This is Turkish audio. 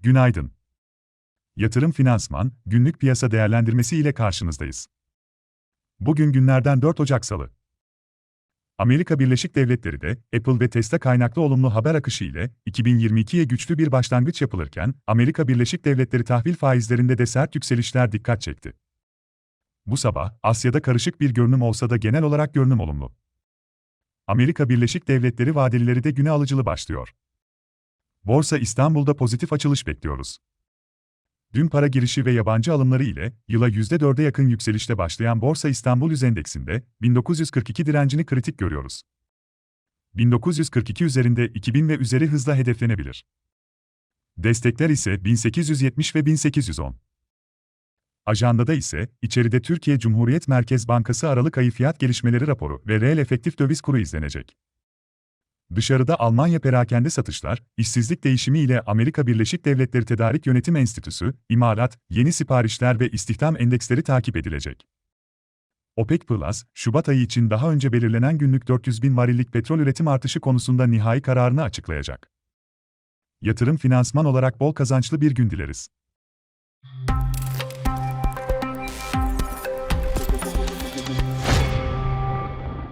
günaydın. Yatırım Finansman, günlük piyasa değerlendirmesi ile karşınızdayız. Bugün günlerden 4 Ocak Salı. Amerika Birleşik Devletleri de Apple ve Tesla kaynaklı olumlu haber akışı ile 2022'ye güçlü bir başlangıç yapılırken, Amerika Birleşik Devletleri tahvil faizlerinde de sert yükselişler dikkat çekti. Bu sabah, Asya'da karışık bir görünüm olsa da genel olarak görünüm olumlu. Amerika Birleşik Devletleri vadelileri de güne alıcılı başlıyor. Borsa İstanbul'da pozitif açılış bekliyoruz. Dün para girişi ve yabancı alımları ile yıla %4'e yakın yükselişle başlayan Borsa İstanbul Yüz Endeksinde 1942 direncini kritik görüyoruz. 1942 üzerinde 2000 ve üzeri hızla hedeflenebilir. Destekler ise 1870 ve 1810. Ajandada ise içeride Türkiye Cumhuriyet Merkez Bankası Aralık ayı fiyat gelişmeleri raporu ve reel efektif döviz kuru izlenecek. Dışarıda Almanya perakende satışlar, işsizlik değişimi ile Amerika Birleşik Devletleri Tedarik Yönetim Enstitüsü, imalat, yeni siparişler ve istihdam endeksleri takip edilecek. OPEC Plus, Şubat ayı için daha önce belirlenen günlük 400 bin varillik petrol üretim artışı konusunda nihai kararını açıklayacak. Yatırım finansman olarak bol kazançlı bir gün dileriz.